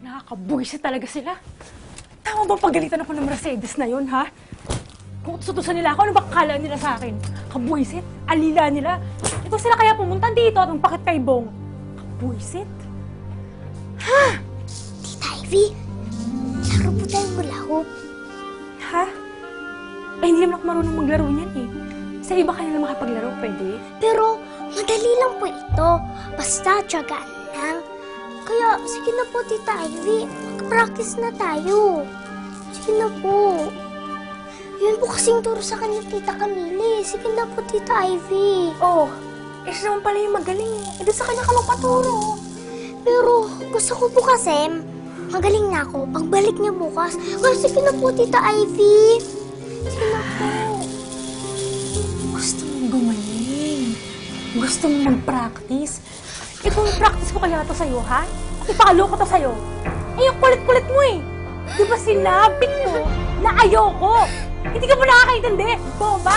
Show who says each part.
Speaker 1: Nakakabuwisa talaga sila. Tama bang pagalitan ako ng Mercedes na yun, ha? Kung utusan nila ako, ano ba akala nila sa akin? Kabuisit, alila nila. Ito sila kaya pumunta dito at magpakit kay Bong. Kabuisit.
Speaker 2: Tita Ivy, laro po tayong hula hoop.
Speaker 1: Ha? Eh, hindi naman ako marunong maglaro niyan eh. Sa iba kaya na makapaglaro, pwede?
Speaker 2: Pero, madali lang po ito. Basta, tiyagaan lang. Kaya, sige na po, Tita Ivy. Mag-practice na tayo. Sige na po. Yun po kasing turo sa kanya, Tita Camille. Sige na po, Tita Ivy.
Speaker 1: Oh, eh siya naman pala yung magaling eh. Doon sa kanya ka magpaturo.
Speaker 2: Pero, gusto ko po kasi, magaling na ako. Pagbalik niya bukas. Kaya sige na po, Tita Ivy.
Speaker 1: Gusto mong mag-practice. Eh kung practice ko kaya to sa'yo, ha? Ipalo ko to sa'yo. Eh, yung kulit-kulit mo eh. Di ba sinabi ko na ayoko? Hindi ka ba nakakaintindi? Bomba?